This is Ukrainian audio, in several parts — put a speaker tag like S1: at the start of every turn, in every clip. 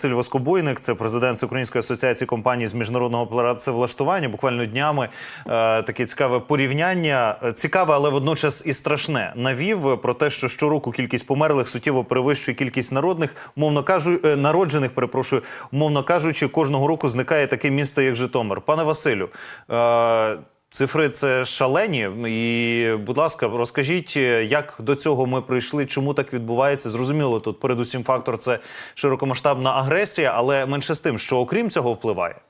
S1: Василь Воскобойник, це президент Української асоціації компаній з міжнародного працевлаштування. Буквально днями е, таке цікаве порівняння, Е, цікаве, але водночас і страшне. Навів про те, що щороку кількість померлих суттєво перевищує кількість народних, мовно кажу, е, народжених. Перепрошую, умовно кажучи, кожного року зникає таке місто, як Житомир. Пане Василю. Е, Цифри це шалені, і будь ласка, розкажіть, е, як до цього ми прийшли, чому так відбувається? Зрозуміло, тут передусім фактор це широкомасштабна агресія, але менше з тим, що окрім цього впливає.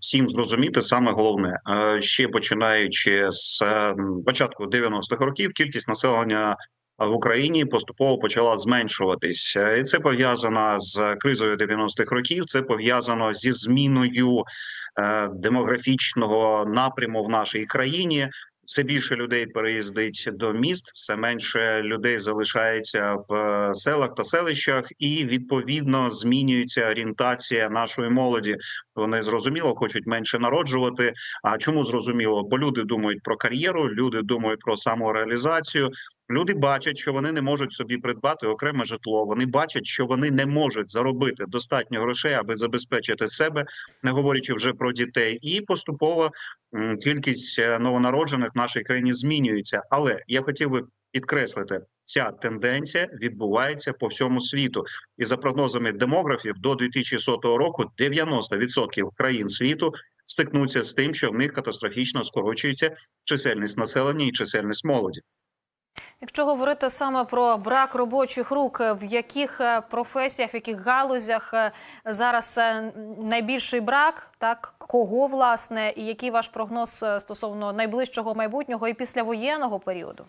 S2: всім зрозуміти саме головне, Е, ще починаючи з е, початку 90-х років, кількість населення в Україні поступово почала зменшуватись, і це пов'язано з кризою 90-х років. Це пов'язано зі зміною демографічного напряму в нашій країні. Все більше людей переїздить до міст, все менше людей залишається в е, селах та селищах, і відповідно змінюється орієнтація нашої молоді. Вони зрозуміло хочуть менше народжувати. А чому зрозуміло? Бо люди думають про кар'єру, люди думають про самореалізацію. Люди бачать, що вони не можуть собі придбати окреме житло. Вони бачать, що вони не можуть заробити достатньо грошей, аби забезпечити себе, не говорячи вже про дітей, і поступово кількість е, новонароджених в нашій країні змінюється. Але я хотів би підкреслити, ця тенденція відбувається по всьому світу, і за прогнозами демографів, до 2100 року 90% країн світу стикнуться з тим, що в них катастрофічно скорочується чисельність населення і чисельність молоді.
S3: Якщо говорити саме про брак робочих рук, в яких е, професіях, в яких галузях е, зараз е, найбільший брак, так кого власне, і який ваш прогноз стосовно найближчого майбутнього і післявоєнного періоду?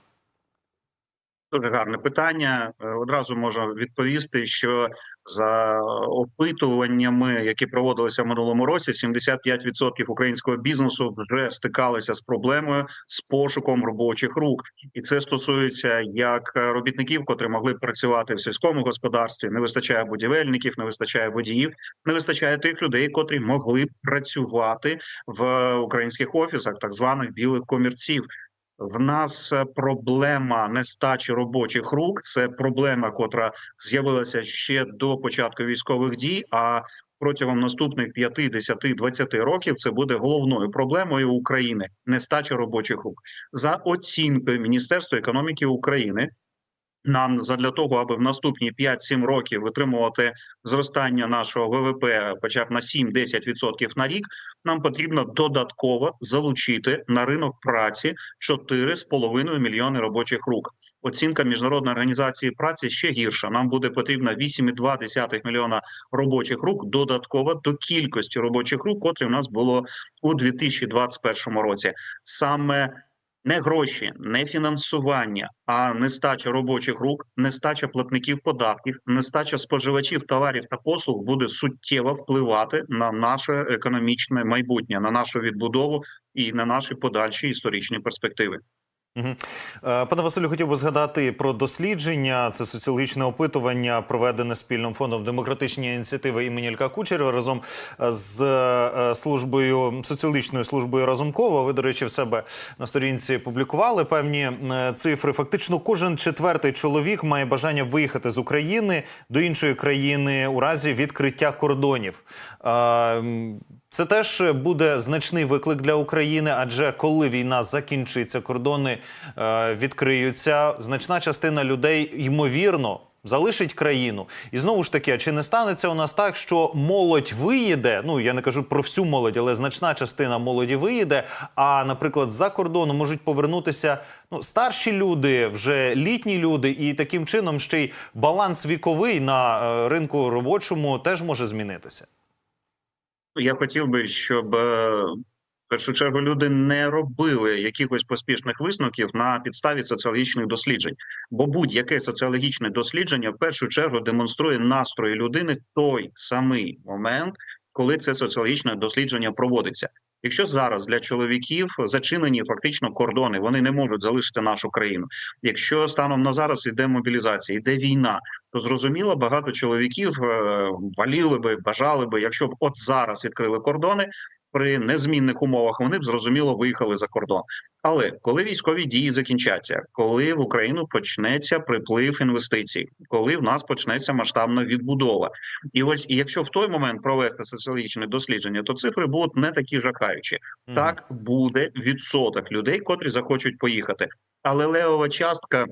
S2: Дуже гарне питання. Е, Одразу можу відповісти, що за опитуваннями, які проводилися в минулому році, 75% українського бізнесу вже стикалися з проблемою з пошуком робочих рук, і це стосується як робітників, котрі могли б працювати в сільському господарстві. Не вистачає будівельників, не вистачає водіїв, не вистачає тих людей, котрі могли б працювати в українських офісах, так званих білих комірців. В нас е, проблема нестачі робочих рук. Це проблема, котра з'явилася ще до початку військових дій. А протягом наступних 5, 10, 20 років це буде головною проблемою України нестача робочих рук за оцінкою Міністерства економіки України. Нам задля того, аби в наступні 5-7 років витримувати зростання нашого ВВП, хоча б на 7-10% на рік, нам потрібно додатково залучити на ринок праці 4,5 мільйони робочих рук. Оцінка міжнародної організації праці ще гірша. Нам буде потрібно 8,2 мільйона робочих рук додатково до кількості робочих рук, котрі в нас було у 2021 році. Саме не гроші, не фінансування, а нестача робочих рук, нестача платників податків, нестача споживачів товарів та послуг буде суттєво впливати на наше економічне майбутнє, на нашу відбудову і на наші подальші історичні перспективи.
S1: Угу. Пане Василю, хотів би згадати про дослідження. Це соціологічне опитування, проведене спільним фондом демократичні ініціативи імені Ілька Кучерєва разом з е, службою соціологічною службою Разумкова. Ви, до речі, в себе на сторінці публікували певні е, цифри. Фактично, кожен четвертий чоловік має бажання виїхати з України до іншої країни у разі відкриття кордонів. Це теж буде значний виклик для України, адже коли війна закінчиться, кордони е, відкриються. Значна частина людей ймовірно залишить країну. І знову ж таки, а чи не станеться у нас так, що молодь виїде? Ну я не кажу про всю молодь, але значна частина молоді виїде. А, наприклад, за кордону можуть повернутися ну старші люди, вже літні люди, і таким чином ще й баланс віковий на е, ринку робочому теж може змінитися.
S2: Я хотів би, щоб е, в першу чергу люди не робили якихось поспішних висновків на підставі соціологічних досліджень, бо будь-яке соціологічне дослідження в першу чергу демонструє настрої людини в той самий момент, коли це соціологічне дослідження проводиться. Якщо зараз для чоловіків зачинені фактично кордони, вони не можуть залишити нашу країну. Якщо станом на зараз йде мобілізація, йде війна, то зрозуміло, багато чоловіків е, валіли би, бажали би, якщо б от зараз відкрили кордони, при незмінних умовах вони б зрозуміло виїхали за кордон. Але коли військові дії закінчаться, коли в Україну почнеться приплив інвестицій, коли в нас почнеться масштабна відбудова, і ось і якщо в той момент провести соціологічне дослідження, то цифри будуть не такі жахаючі.
S1: Мгм.
S2: Так буде відсоток людей, котрі захочуть поїхати, але левова частка.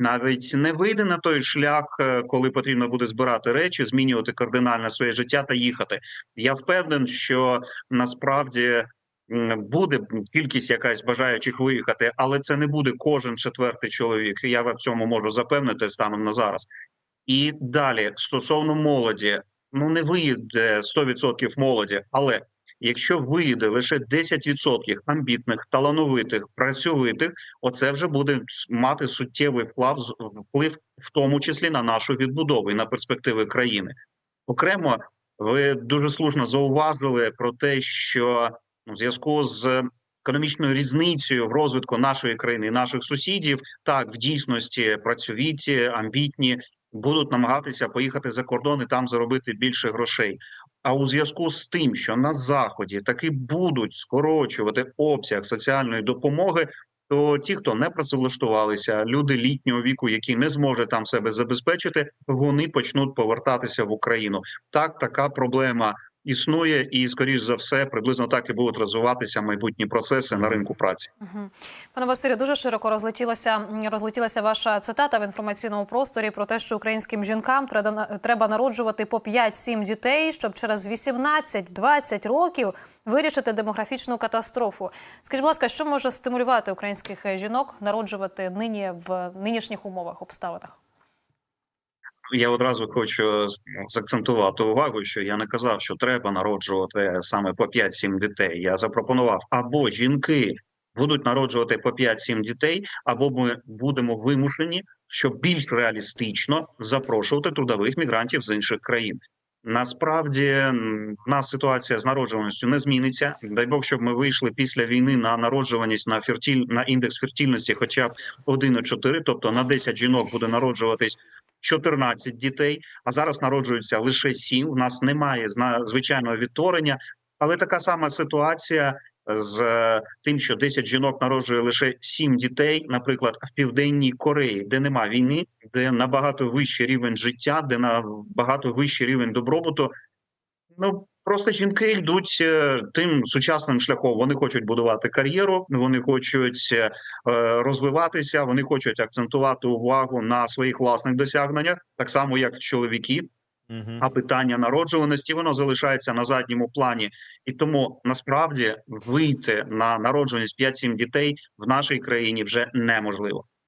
S2: Навіть не вийде на той шлях, е, коли потрібно буде збирати речі, змінювати кардинально своє життя та їхати. Я впевнений, що насправді буде кількість якась бажаючих виїхати, але це не буде кожен четвертий чоловік. Я в цьому можу запевнити станом на зараз. І далі стосовно молоді, ну не виїде 100% молоді, але якщо виїде лише 10% амбітних, талановитих, працьовитих, оце вже буде мати суттєвий вплив, в тому числі на нашу відбудову і на перспективи країни. Окремо, ви дуже слушно зауважили про те, що ну, в зв'язку з економічною різницею в розвитку нашої країни і наших сусідів, так в дійсності працьовіті, амбітні будуть намагатися поїхати за кордон і там заробити більше грошей. А у зв'язку з тим, що на заході таки будуть скорочувати обсяг соціальної допомоги, то ті, хто не працевлаштувалися, люди літнього віку, які не зможуть там себе забезпечити, вони почнуть повертатися в Україну. Так, така проблема існує, і скоріш за все, приблизно так і будуть розвиватися майбутні процеси на ринку праці.
S3: Пане Василю, дуже широко розлетілася розлетілася ваша цитата в інформаційному просторі про те, що українським жінкам треба треба народжувати по 5-7 дітей, щоб через 18-20 років вирішити демографічну катастрофу. Скажіть, будь ласка, що може стимулювати українських жінок народжувати нині в нинішніх умовах обставинах?
S2: Я одразу хочу закцентувати увагу, що я не казав, що треба народжувати саме по 5-7 дітей. Я запропонував або жінки будуть народжувати по 5-7 дітей, або ми будемо вимушені, щоб більш реалістично запрошувати трудових мігрантів з інших країн. Насправді в нас ситуація з народжуваністю не зміниться. Дай Бог, щоб ми вийшли після війни на народжуваність на фертіль на індекс фертильності, хоча б 1,4, тобто на 10 жінок буде народжуватись 14 дітей, а зараз народжуються лише 7. У нас немає звичайного відтворення, але така сама ситуація з е, тим, що 10 жінок народжує лише 7 дітей, наприклад, в південній Кореї, де нема війни, де набагато вищий рівень життя, де набагато вищий рівень добробуту. Ну просто жінки йдуть е, тим сучасним шляхом. Вони хочуть будувати кар'єру, вони хочуть е, розвиватися, вони хочуть акцентувати увагу на своїх власних досягненнях, так само як чоловіки. А питання народжуваності воно залишається на задньому плані, і тому насправді вийти на народжуваність 5-7 дітей в нашій країні вже неможливо.